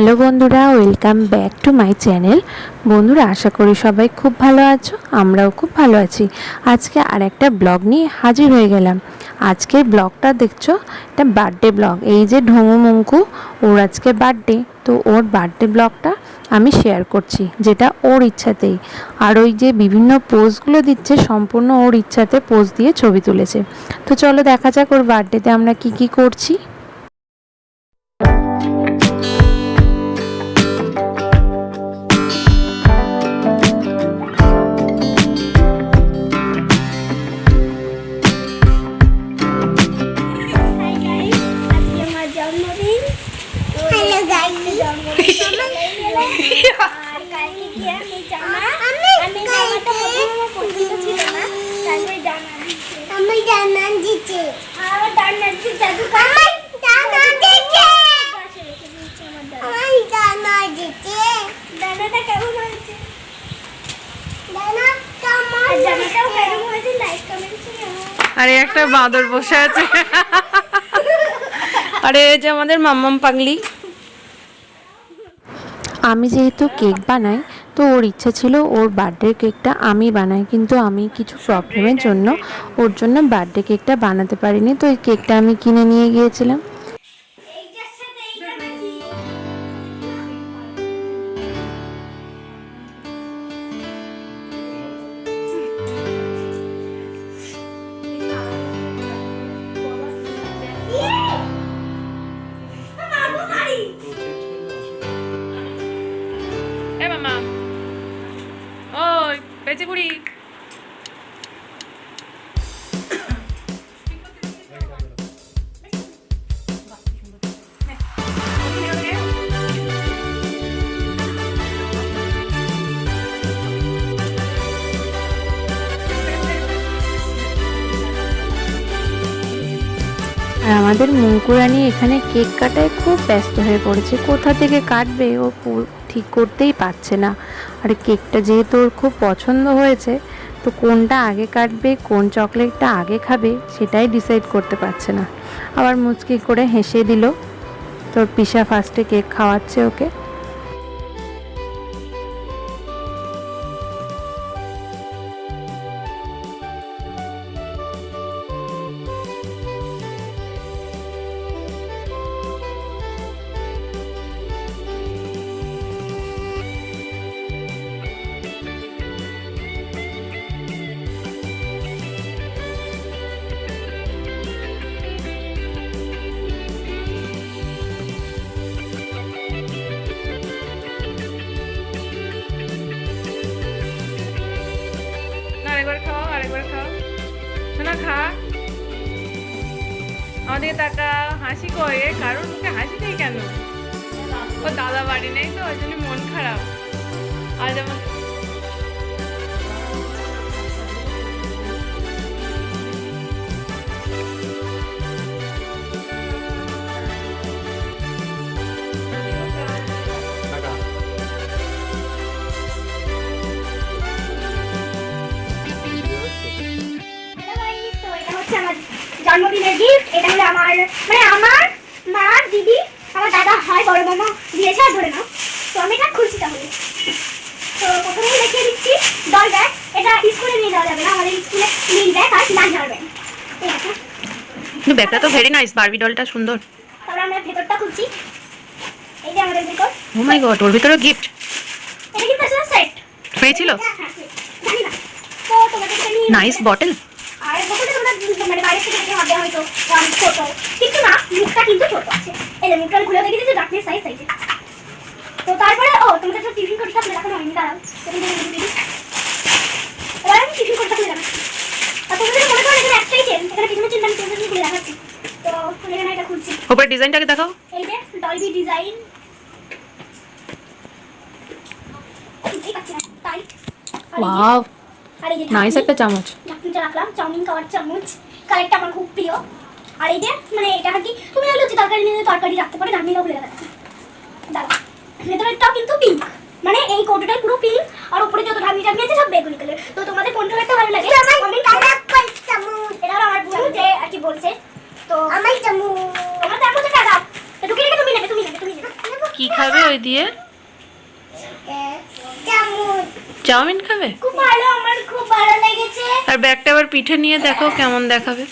Hello বন্ধুরা, welcome back to my channel. বন্ধুরা, আশা করি সবাই খুব ভালো আছো, আমরাও খুব ভালো আছি। আজকে আর একটা ব্লগ নিয়ে হাজির হয়ে গেলাম। আজকের ব্লগটা দেখছ, এটা বার্থডে ব্লগ। এই যে ঢোঙু মঙ্কু, ওর আজকে বার্থডে তো ওর বার্থডে ব্লগটা আমি শেয়ার করছি, যেটা ওর ইচ্ছাতেই। আর ওই যে বিভিন্ন পোজগুলো দিচ্ছে, সম্পূর্ণ ওর ইচ্ছাতে পোজ দিয়ে ছবি তুলেছে। তো চলো দেখা যাক ওর বার্থডেতে আমরা কি কি করছি। আরে, একটা বাঁদর বসে আছে। আরে, এই যে আমাদের মাম্মাম পাগলি। আমি যেহেতু কেক বানাই, তো ওর ইচ্ছা ছিল ওর বার্থডে কেকটা আমি বানাই, কিন্তু আমি কিছু প্রবলেমের জন্য ওর জন্য বার্থডে কেকটা বানাতে পারিনি, তো ওই কেকটা আমি কিনে নিয়ে গিয়েছিলাম। আর আমাদের মুকুরানি এখানে কেক কাটায় খুব ব্যস্ত হয়ে পড়েছে। কোথা থেকে কাটবে ও ঠিক করতেই পারছে না। আর কেকটা যেহেতু ওর খুব পছন্দ হয়েছে, তো কোনটা আগে কাটবে, কোন চকলেটটা আগে খাবে, সেটাই ডিসাইড করতে পারছে না। আবার মুচকি করে হেসে দিল তোর পিসা ফার্স্টে কেক খাওয়াচ্ছে ওকে। আমাদের তাকা হাসি করে কারণ মুখে হাসি নেই কেন? ও দাদা বাড়ি নেই তো, ওই জন্য মন খারাপ। আর যেমন জন্মদিনের গিফট এটা হলো আমার মানে আমার মা দিদি আমার দাদা হয় বড় মামা দিয়েছে আর ধরে নাও। তো আমি এটা খুলছি তাহলে। তো প্রথমেই দেখিয়ে দিচ্ছি ডল ব্যাগ এটা স্কুলে নিয়ে যাওয়া যাবে না আমাদের স্কুলে নীল ব্যাগ আর লাল ব্যাগ কিন্তু ব্যাগটা তো ভেরি নাইস বারবি ডলটা সুন্দর। তারপরে আমরা ভেতরটা খুলছি। এই যে আমাদের ভেতর। ও মাই গড ওর ভিতরে গিফট এটা কিন্তু আসলে সেট ফ্রি ছিল জানি না। তো তোমাদেরকে আমি নাইস বটল আর বোতলটা তোমরা মানে বাইরে থেকে দেখে হবে হয়তো অনেক ছোট। কিন্তু না মুখটা কিন্তু ছোট আছে। এই যে মুখটা খুলে দেখে দিচ্ছি ডাকনের সাইজ সাইজে তো তারপরে ও তোমাদের একটা টিফিন দাঁড়াও। এবার আমি টিফিন কোডটা খুলে রাখছি আর তোমাদের মনে করো এখানে একটাই চেন এখানে চেনটা আমি তোমাদের খুলে তো এখানে এটা খুলছি। উপরে ডিজাইনটাকে দেখাও। এই যে Dolby design tight wow nice একটা চামচ। রাখলাম চাউমিন খাওয়ার চামচ। কালেরটা আমার খুব প্রিয়। আর এই যে মানে এটা আর কি? তুমি যে তরকারি নিয়ে তরকারি রাখতে পারে ঢাকনিটাও খুলে রাখতে দাঁড়া ভেতরেরটাও কিন্তু পিঙ্ক মানে এই কৌটোটাই পুরো পিঙ্ক আর উপরে যত ঢাকনি ঢাকনি আছে সব বেগুনি কালার তো তোমাদের কোনটা একটা ভালো লাগে? এটা হলো আমার বোন যে আর কি বলছে। তো আমার চামু আমার চামচটা দাও। তো ঢুকে রেখে তুমি নেবে তুমি নেবে তুমি নেবে। কি খাবে ওই দিয়ে? চামচ। চাউমিন খাবে? খুব ভালো আমার আর ব্যাগটা আবার পিঠে নিয়ে দেখো কেমন দেখাবে।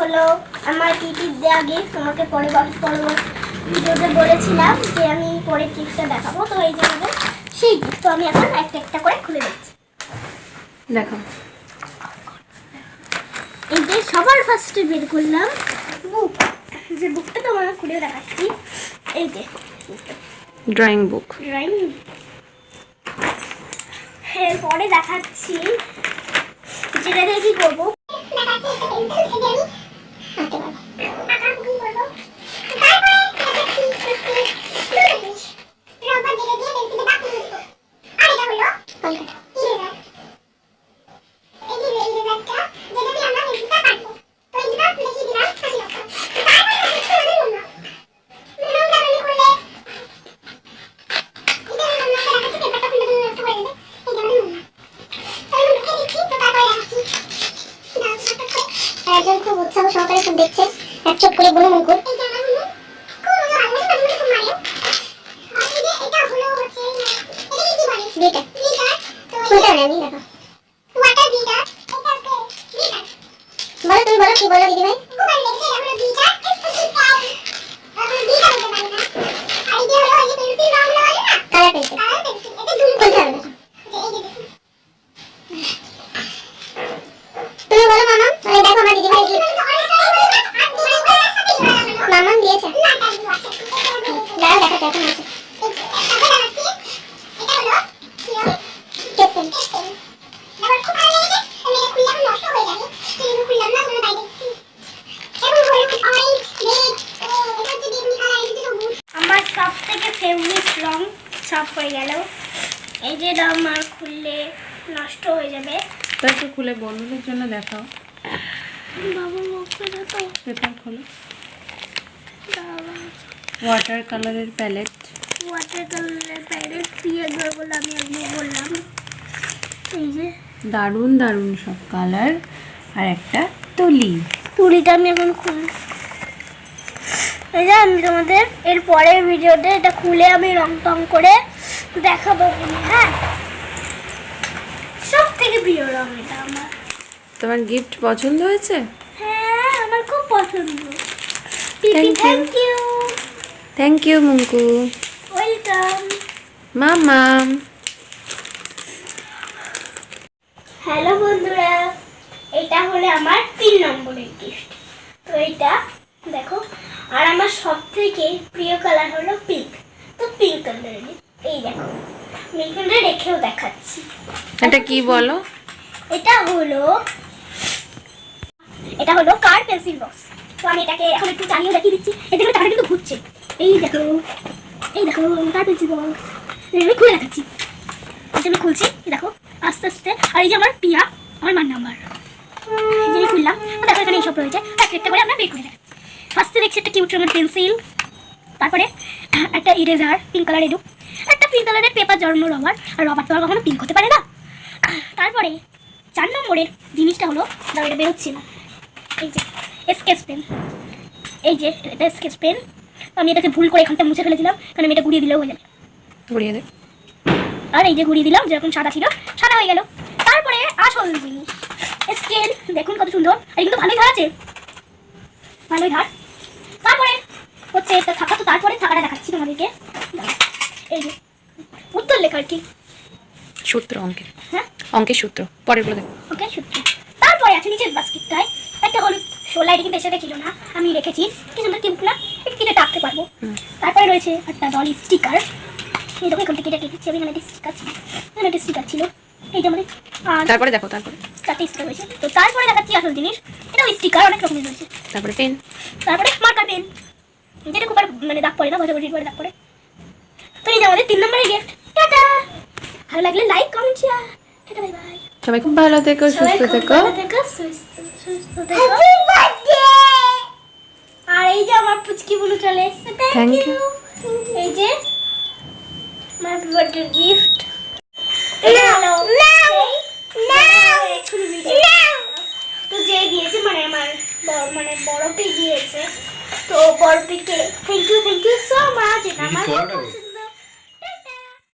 হলো আমার টিটির দেওয়া গিফট তোমাকে পরে পরবর্তী ভিডিওতে বলেছিলাম যে আমি পরে গিফটটা দেখাবো তো এই যে আমাদের সেই। তো আমি এখন একটা একটা করে খুলে দিচ্ছি। দেখো। এই যে সবার ফার্স্টে বের করলাম বুক যে বুকটা তোমার খুলে দেখাচ্ছি। এই যে ড্রয়িং বুক ড্রয়িং এরপরে দেখাচ্ছি যেটা দিয়ে কি করব। একজন খুব উৎসাহ সহকারে সব দেখছে। এক চোখ করে বলে নষ্ট হয়ে যাবে। তা একটু খুলে বন্ধুদের জন্য দেখাও। বাবা মুখে তো। পেপার খোলো। ওয়াটার কালারের প্যালেট ওয়াটার কালারের প্যালেট দিয়ে বলে আমি একবার বললাম। এই যে। দারুণ দারুণ সব কালার আর একটা তুলি। তুলিটা আমি এখন খুলি এই যে আমি তোমাদের এর পরের ভিডিওতে এটা খুলে আমি রং টং করে দেখাবো হ্যাঁ? থেকে প্রিয় রং এটা আমার। তোমার গিফট পছন্দ হয়েছে? হ্যাঁ আমার খুব পছন্দ। পিপি থ্যাংক ইউ থ্যাংক ইউ মুঙ্কু। ওয়েলকাম মামাম হ্যালো বন্ধুরা। এটা হলো আমার তিন নম্বরের গিফট তো এটা দেখো আর আমার সব থেকে প্রিয় কালার হলো পিঙ্ক তো পিঙ্ক কালারের এই দেখো আমি এখানে রেখেও দেখাচ্ছি। এটা কি বলো? এটা হলো এটা হলো কার পেন্সিল বক্স তো আমি এটাকে এখন একটু চালিয়ে দেখিয়ে দিচ্ছি। এতে করে টাকাটা কিন্তু ঘুরছে। এই দেখো এই দেখো, কার পেন্সিল বক্স আমি খুলে দেখাচ্ছি। এটা আমি খুলছি, এই দেখো, আস্তে আস্তে। আর এই যে আমার পিয়া, আমার মান নাম্বার এই খুললাম দেখো, এখানে এইসব রয়েছে। একটা একটা করে আমরা বের করে দেখ ফার্স্টে দেখছি একটা কিউট রঙের পেন্সিল তারপরে একটা ইরেজার পিঙ্ক কালার এডু একটা পিঙ্ক কালারের পেপার জন্ম রবার আর রবার তো আর কখনো পিঙ্ক হতে পারে না। তারপরে চার নম্বরের জিনিসটা হলো দাও এটা বেরোচ্ছে না। এই যে স্কেচ পেন এই যে এটা স্কেচ পেন আমি এটাকে ভুল করে এখানটা মুছে ফেলেছিলাম কারণ আমি এটা ঘুরিয়ে দিলেও হয়ে যাবে। ঘুরিয়ে দে। আর এই যে ঘুরিয়ে দিলাম যেরকম সাদা ছিল সাদা হয়ে গেল। তারপরে আসল জিনিস স্কেল দেখুন কত সুন্দর। আর কিন্তু ভালোই ধার আছে। ভালোই ধার। তারপরে হচ্ছে এটা থাকা তো তারপরে থাকাটা দেখাচ্ছি তোমাদেরকে। এই যে উত্তর লেখা আর কি। সূত্র অঙ্কের। হ্যাঁ? অঙ্কের সূত্র। পরেরগুলো দেখো। ওকে সত্যি তারপরে আছে নিচের বাস্কেটটায় একটা হলুদ শোলা এটা কিন্তু এসে ছিল না। আমি রেখেছি। কি সুন্দর কিউটনা একটু কেটে টাকতে পারব। তারপরে রয়েছে একটা ডলি স্টিকার এই দেখো এখান থেকে কেটে কেটেছি আমি এখানে স্টিকার ছিল। এখানে একটা স্টিকার ছিল। এইটা মানে আর তারপরে দেখো তারপরে। চারটে স্টিকার রয়েছে। তো তারপরে দেখাচ্ছি আসল জিনিস। এটা স্টিকার অনেক রকমের রয়েছে। তারপরে পেন তারপরে মার্কার পেন যেটা খুব মানে দাগ পড়ে না ঘষাঘষি করে দাগ পড়ে। তো এই যে আমাদের তিন নম্বরের গিফট টাটা! ভালো লাগলে লাইক কমেন্ট শেয়ার সবাই খুব ভালো থেকো সুস্থ থেকো ভালো থেকো। সুস্থ সুস্থ থেকো। আর এই যে আমার পুচকি বুনু চলে এসেছে থ্যাংক ইউ এই যে আমার বার্থডে গিফট তো যে দিয়েছে মানে আমার বড় মানে দিয়েছে। তো বড় পিকে thank you thank you so much এটা আমার?